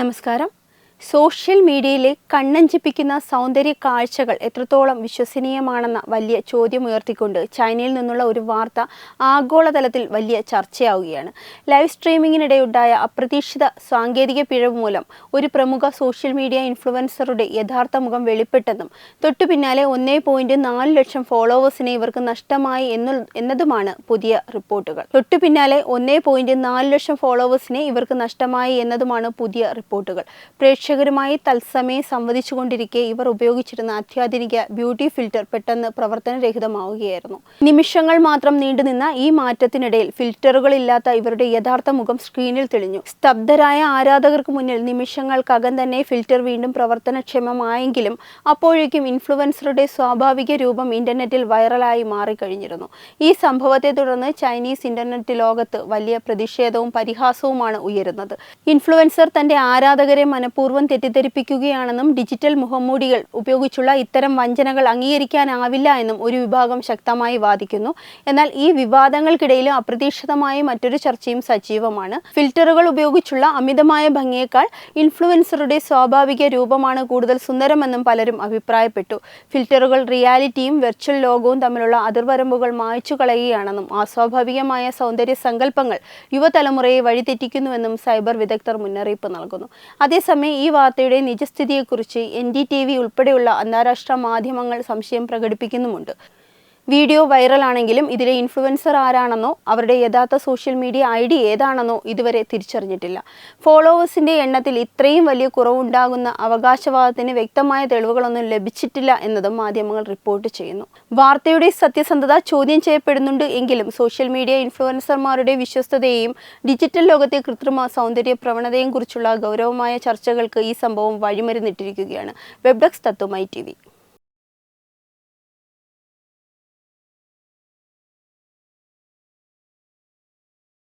നമസ്കാരം. സോഷ്യൽ മീഡിയയിലെ കണ്ണഞ്ചിപ്പിക്കുന്ന സൗന്ദര്യ കാഴ്ചകൾ എത്രത്തോളം വിശ്വസനീയമാണെന്ന വലിയ ചോദ്യം ഉയർത്തിക്കൊണ്ട് ചൈനയിൽ നിന്നുള്ള ഒരു വാർത്ത ആഗോളതലത്തിൽ വലിയ ചർച്ചയാവുകയാണ്. ലൈവ് സ്ട്രീമിങ്ങിനിടെയുണ്ടായ അപ്രതീക്ഷിത സാങ്കേതിക പിഴവ് മൂലം ഒരു പ്രമുഖ സോഷ്യൽ മീഡിയ ഇൻഫ്ലുവൻസറുടെ യഥാർത്ഥ മുഖം വെളിപ്പെട്ടെന്നും തൊട്ടു പിന്നാലെ ഒന്നേ പോയിന്റ് നാല് ലക്ഷം ഫോളോവേഴ്സിനെ ഇവർക്ക് നഷ്ടമായി എന്നു എന്നതുമാണ് പുതിയ റിപ്പോർട്ടുകൾ. തൊട്ടു പിന്നാലെ ഒന്നേ പോയിന്റ് നാല് ലക്ഷം ഫോളോവേഴ്സിനെ ഇവർക്ക് നഷ്ടമായി എന്നതുമാണ് പുതിയ റിപ്പോർട്ടുകൾ. പ്രേക്ഷകരുമായി തത്സമയം സംവദിച്ചുകൊണ്ടിരിക്കെ ഇവർ ഉപയോഗിച്ചിരുന്ന അത്യാധുനിക ബ്യൂട്ടി ഫിൽറ്റർ പെട്ടെന്ന് പ്രവർത്തനരഹിതമാവുകയായിരുന്നു. നിമിഷങ്ങൾ മാത്രം നീണ്ടുനിന്ന ഈ മാറ്റത്തിനിടയിൽ ഫിൽറ്ററുകളില്ലാത്ത ഇവരുടെ യഥാർത്ഥ മുഖം സ്ക്രീനിൽ തെളിഞ്ഞു. സ്തബ്ധരായ ആരാധകർക്ക് മുന്നിൽ നിമിഷങ്ങൾക്കകം തന്നെ ഫിൽറ്റർ വീണ്ടും പ്രവർത്തനക്ഷമമായെങ്കിലും അപ്പോഴേക്കും ഇൻഫ്ലുവൻസറുടെ സ്വാഭാവിക രൂപം ഇന്റർനെറ്റിൽ വൈറലായി മാറിക്കഴിഞ്ഞിരുന്നു. ഈ സംഭവത്തെ തുടർന്ന് ചൈനീസ് ഇന്റർനെറ്റ് ലോകത്ത് വലിയ പ്രതിഷേധവും പരിഹാസവുമാണ് ഉയരുന്നത്. ഇൻഫ്ലുവൻസർ തന്റെ ആരാധകരെ മനഃപൂർവം തെറ്റിദ്ധരിപ്പിക്കുകയാണെന്നും ഡിജിറ്റൽ മുഖംമൂടികൾ ഉപയോഗിച്ചുള്ള ഇത്തരം വഞ്ചനകൾ അംഗീകരിക്കാനാവില്ല എന്നും ഒരു വിഭാഗം ശക്തമായി വാദിക്കുന്നു. എന്നാൽ ഈ വിവാദങ്ങൾക്കിടയിലും അപ്രതീക്ഷിതമായി മറ്റൊരു ചർച്ചയും സജീവമാണ്. ഫിൽറ്ററുകൾ ഉപയോഗിച്ചുള്ള അമിതമായ ഭംഗിയേക്കാൾ ഇൻഫ്ലുവൻസറുടെ സ്വാഭാവിക രൂപമാണ് കൂടുതൽ സുന്ദരമെന്നും പലരും അഭിപ്രായപ്പെട്ടു. ഫിൽറ്ററുകൾ റിയാലിറ്റിയും വെർച്വൽ ലോകവും തമ്മിലുള്ള അതിർവരമ്പുകൾ മായ്ച്ചു കളയുകയാണെന്നും അസ്വാഭാവികമായ സൗന്ദര്യ സങ്കല്പങ്ങൾ യുവതലമുറയെ വഴിതെറ്റിക്കുന്നുവെന്നും സൈബർ വിദഗ്ധർ മുന്നറിയിപ്പ് നൽകുന്നു. അതേസമയം ഈ വാർത്തയുടെ നിജസ്ഥിതിയെക്കുറിച്ച് എൻ ഡി ടി വി ഉൾപ്പെടെയുള്ള അന്താരാഷ്ട്ര മാധ്യമങ്ങൾ സംശയം പ്രകടിപ്പിക്കുന്നുമുണ്ട്. വീഡിയോ വൈറലാണെങ്കിലും ഇതിലെ ഇൻഫ്ലുവൻസർ ആരാണെന്നോ അവരുടെ യഥാർത്ഥ സോഷ്യൽ മീഡിയ ഐ ഡി ഏതാണെന്നോ ഇതുവരെ തിരിച്ചറിഞ്ഞിട്ടില്ല. ഫോളോവേഴ്സിന്റെ എണ്ണത്തിൽ ഇത്രയും വലിയ കുറവുണ്ടാകുന്ന അവകാശവാദത്തിന് വ്യക്തമായ തെളിവുകളൊന്നും ലഭിച്ചിട്ടില്ല എന്നതും മാധ്യമങ്ങൾ റിപ്പോർട്ട് ചെയ്യുന്നു. വാർത്തയുടെ സത്യസന്ധത ചോദ്യം ചെയ്യപ്പെടുന്നുണ്ട് എങ്കിലും സോഷ്യൽ മീഡിയ ഇൻഫ്ലുവൻസർമാരുടെ വിശ്വസ്തതയെയും ഡിജിറ്റൽ ലോകത്തെ കൃത്രിമ സൗന്ദര്യ പ്രവണതയെയും കുറിച്ചുള്ള ഗൗരവമായ ചർച്ചകൾക്ക് ഈ സംഭവം വഴിമരുന്നിട്ടിരിക്കുകയാണ്. വെബ്ഡെക്സ് തത്വമായി തത്വമൈ ടി